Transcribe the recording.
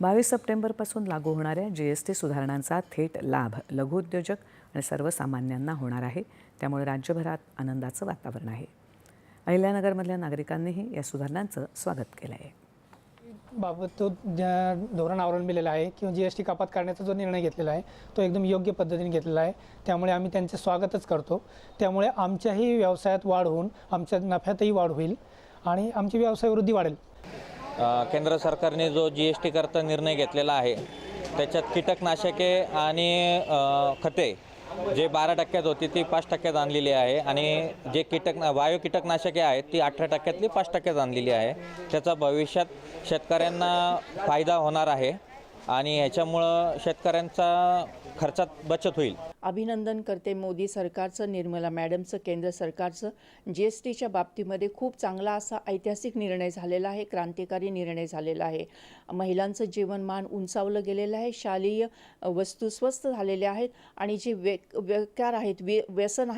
बावीस सप्टेंबरपासून लागू होणाऱ्या जी एस टी सुधारणांचा थेट लाभ लघुउद्योजक आणि सर्वसामान्यांना होणार आहे. त्यामुळे राज्यभरात आनंदाचं वातावरण आहे. अहिल्यानगरमधल्या नागरिकांनीही या सुधारणांचं स्वागत केलं आहे बाबत तो ज्या धोरण अवलंबिलेला आहे किंवा जी एस टी कपात करण्याचा जो निर्णय घेतलेला आहे तो एकदम योग्य पद्धतीने घेतलेला आहे. त्यामुळे आम्ही त्यांचे स्वागतच करतो. त्यामुळे आमच्याही व्यवसायात वाढ होऊन आमच्या नफ्यातही वाढ होईल आणि आमची व्यवसाय वृद्धी वाढेल. केंद्र सरकारने जो जी एस टी करता निर्णय घेतलेला आहे त्याच्यात कीटकनाशके आणि खते जे बारा टक्क्यात होती ती पाच टक्क्यात आणलेली आहे. आणि जे कीटक वायू कीटकनाशके आहेत ती अठरा टक्क्यातली पाच टक्क्यात आणलेली आहे. त्याचा भविष्यात शेतकऱ्यांना फायदा होणार आहे. आणि ह्याच्यामुळं शेतकऱ्यांचा खर्चात बचत होईल. अभिनंदन करते मोदी सरकारचं निर्मला मॅडमचं केंद्र सरकारचं. जी एस टीच्या बाबतीमध्ये खूप चांगला असा ऐतिहासिक निर्णय झालेला आहे क्रांतिकारी निर्णय झालेला आहे. महिलांचं जीवनमान उंचावलं गेलेलं आहे शालेय वस्तू स्वस्त झालेल्या आहेत आणि जे वे बेकार आहेत व्य व्यसन आहेत